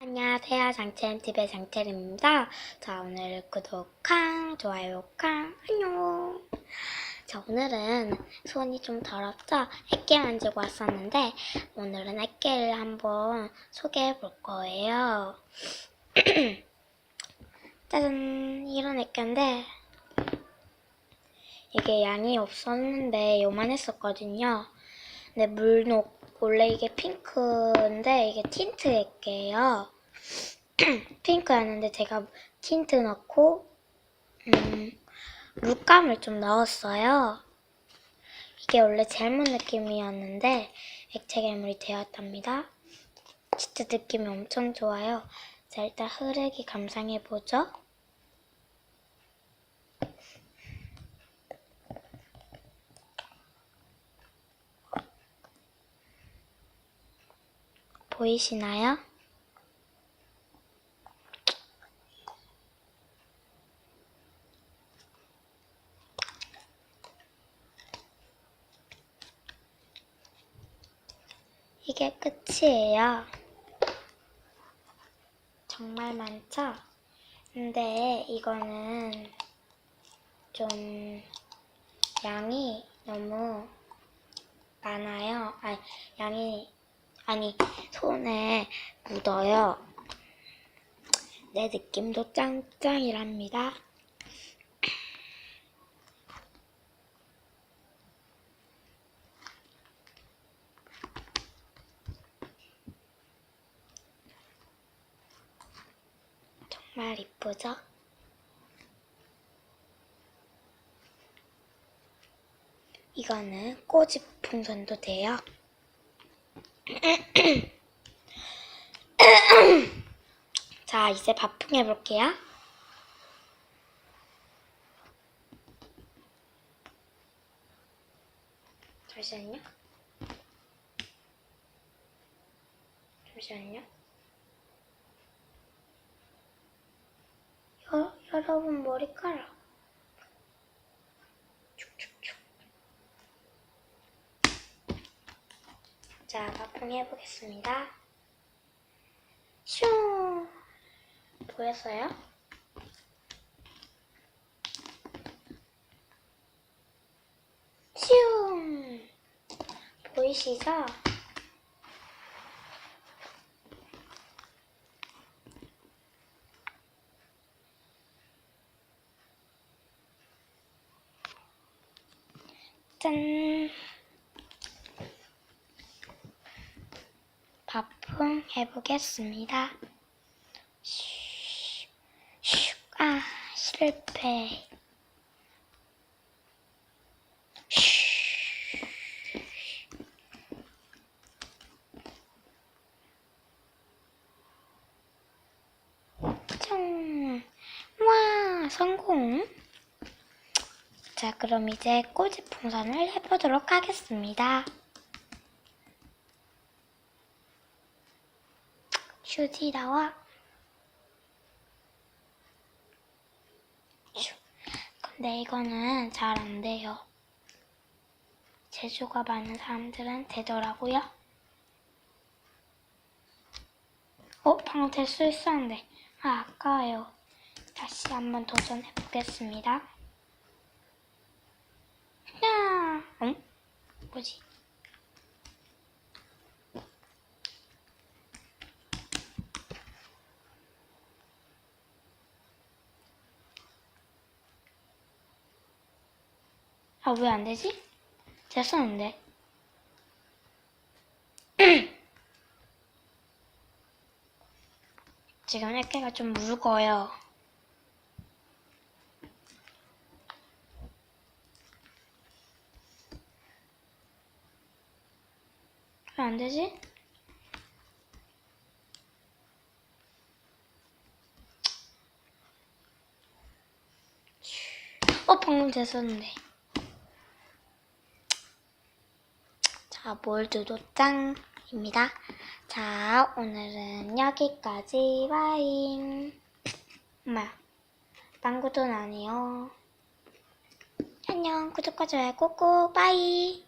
안녕하세요. 장채림TV의 장채림입니다. 자, 오늘 구독,캉, 좋아요, 캉, 안녕. 자, 오늘은 손이 좀 더럽죠? 액계 만지고 왔었는데, 오늘은 액계를 한번 소개해 볼 거예요. 짜잔, 이런 액계인데, 이게 양이 없었는데 요만했었거든요. 근데 물 녹 원래 이게 핑크인데 이게 틴트 액계예요. 핑크였는데 제가 틴트 넣고 음, 물감을 좀 넣었어요. 이게 원래 젤문 느낌이었는데 액체 괴물이 되었답니다. 진짜 느낌이 엄청 좋아요. 자 일단 흐르기 감상해 보죠. 보이시나요? 이게 끝이에요. 정말 많죠? 근데 이거는 좀 양이 너무 많아요. 아니, 양이 아니 손에 묻어요. 내 느낌도 짱짱이랍니다. 정말 이쁘죠? 이거는 꼬집 풍선도 돼요. 자, 이제 밥풍 해볼게요. 잠시만요. 잠시만요. 여, 여러분 머리카락. 자, 밥풍 해보겠습니다. 슈 보였어요? 슈 보이시죠? 짠 슈, 슈, 아, 실패. 와, 성공. 자, 그럼 이제 꼬집 풍선을 해보도록 하겠습니다. 슈. 근데 이거는 잘 안 돼요. 재주가 많은 사람들은 되더라고요. 어, 방금 될 수 있었는데. 아, 아까워요. 다시 한번 도전해 보겠습니다. 야, 응? 뭐지? 아, 왜 안 되지? 됐었는데. 지금 액계가 좀 묽어요. 왜 안 되지? 어, 방금 됐었는데. 자, 몰드도 짱입니다. 자, 오늘은 여기까지 바잉. 엄마야, 빵구돈 아니요. 안녕, 구독과 좋아요 꾹꾹, 빠이.